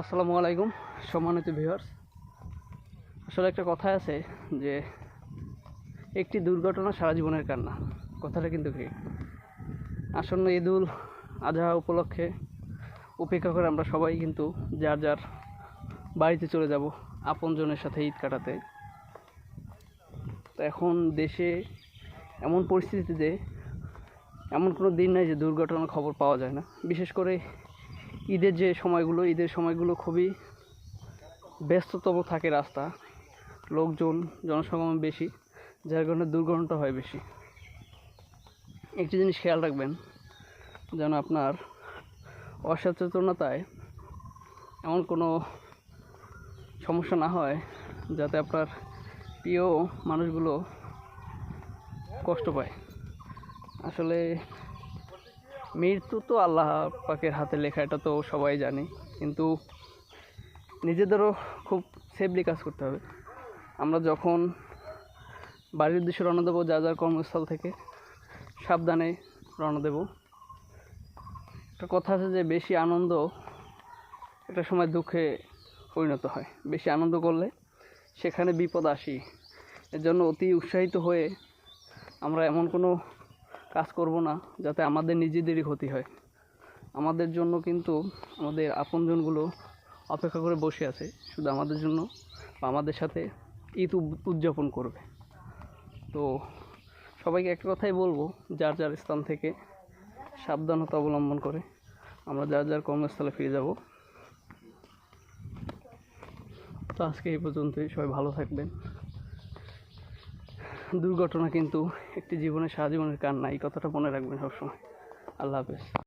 আসসালামু আলাইকুম, সম্মানিত ভিউয়ার্স আসলে একটা কথা আছে যে, একটি দুর্ঘটনা সারা জীবনের কান্না। কথাটা কিন্তু কি? আসন্ন ঈদুল আজহা উপলক্ষে উপেক্ষা করে আমরা সবাই কিন্তু যার যার বাড়িতে চলে যাব আপনজনের সাথে ঈদ কাটাতে। তো এখন দেশে এমন পরিস্থিতিতে, এমন কোনো দিন নাই যে দুর্ঘটনার খবর পাওয়া যায় না। বিশেষ করে ঈদের যে সময়গুলো, ঈদের সময়গুলো খুবই ব্যস্ততম থাকে রাস্তা। লোকজন জনসমাগম বেশি, যার কারণে দুর্ঘটনাটা হয় বেশি। একটি জিনিস খেয়াল রাখবেন, যেন আপনার অসচেতনতায় এমন কোনো সমস্যা না হয়, যাতে আপনার প্রিয় মানুষগুলো কষ্ট পায়। আসলে মৃত্যু তো আল্লাহ পাকের হাতে লেখা, এটা তো সবাই জানে। কিন্তু নিজেদেরও খুব সেফলি কাজ করতে হবে। আমরা যখন বাড়ির উদ্দেশ্যে রওনা দেবো, যা যার কর্মস্থল থেকে, সাবধানে রওনা দেব। একটা কথা আছে যে, বেশি আনন্দ একটা সময় দুঃখে পরিণত হয়। বেশি আনন্দ করলে সেখানে বিপদ আসি। এর জন্য অতি উৎসাহিত হয়ে আমরা এমন কোনো কাজ করব না যাতে আমাদের নিজেদেরই ক্ষতি হয়। আমাদের জন্য কিন্তু আমাদের আপনজনগুলো অপেক্ষা করে বসে আছে, শুধু আমাদের জন্য বা আমাদের সাথে ঈদ উদযাপন করবে। তো সবাইকে একটা কথাই বলব, যার যার স্থান থেকে সাবধানতা অবলম্বন করে আমরা যার যার কর্মস্থলে ফিরে যাব। তো আজকে এই পর্যন্তই, সবাই ভালো থাকবেন। দুর্ঘটনা কিন্তু একটি জীবনে সারা জীবনের কান্না এই কথাটা মনে রাখবেন সবসময়। আল্লাহ হাফেজ।